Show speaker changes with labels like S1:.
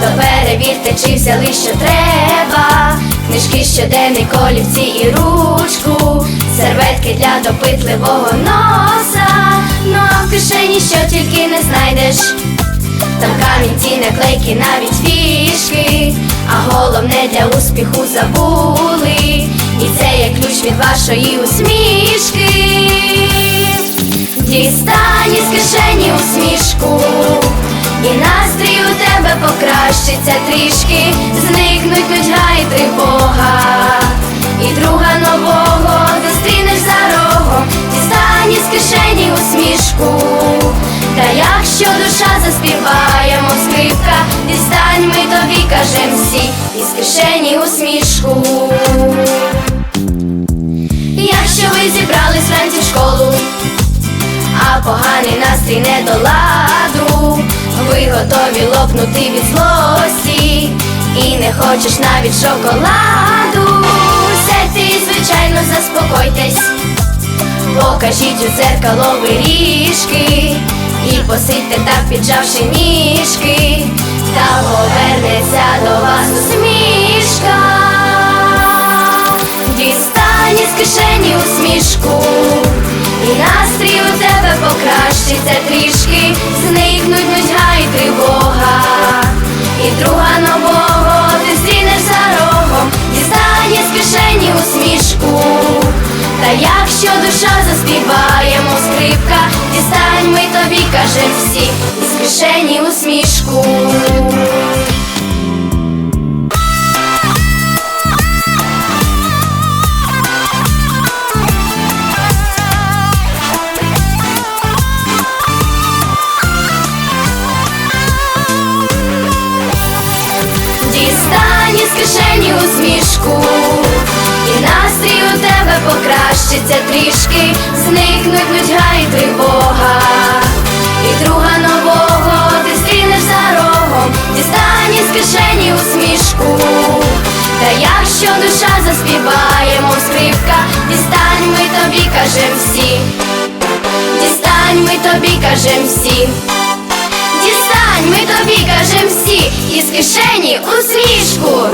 S1: то перевірте, чи взяли, що треба. Книжки, щоденник, олівці і ручку, серветки для допитливого носа. Ну а в кишені що тільки не знайдеш. Там камінці, наклейки, навіть фішки, а головне для успіху забули. І це є ключ від вашої усмішки. Дістань із кишені усмішку, і тебе покращиться трішки, зникнуть нудьга і тривога, і друга нового зустрінеш за рогом, дістань із кишені усмішку. Та якщо душа заспіває, мов скрипка, дістань ми тобі кажем всі, із кишені усмішку. Якщо ви зібрались вранці в школу, а поганий настрій не до ладу, ви готові лопнути від злості, і не хочеш навіть шоколаду. Сядьте і, звичайно, заспокойтесь. Покажіть у дзеркало виріжки І посидьте так, піджавши ніжки, та повернеться до вас усмішка. Дістань із кишені усмішку, і настрій у тебе покращиться трішки, друга нового ти зустрінеш за рогом, дістань з кишені усмішку. Та якщо душа заспіває, мов скрипка, дістань ми тобі каже всі, із кишені Із кишені усмішку, і настрій у тебе покращиться трішки, зникнуть нудьга і тривога, і друга нового ти зустрінеш за рогом, дістань із кишені усмішку. Та якщо душа заспіває, мов скрипка, дістань ми тобі кажем всі, дістань ми тобі кажем всі. Дістань, ми тобі кажем всі із кишені усмішку.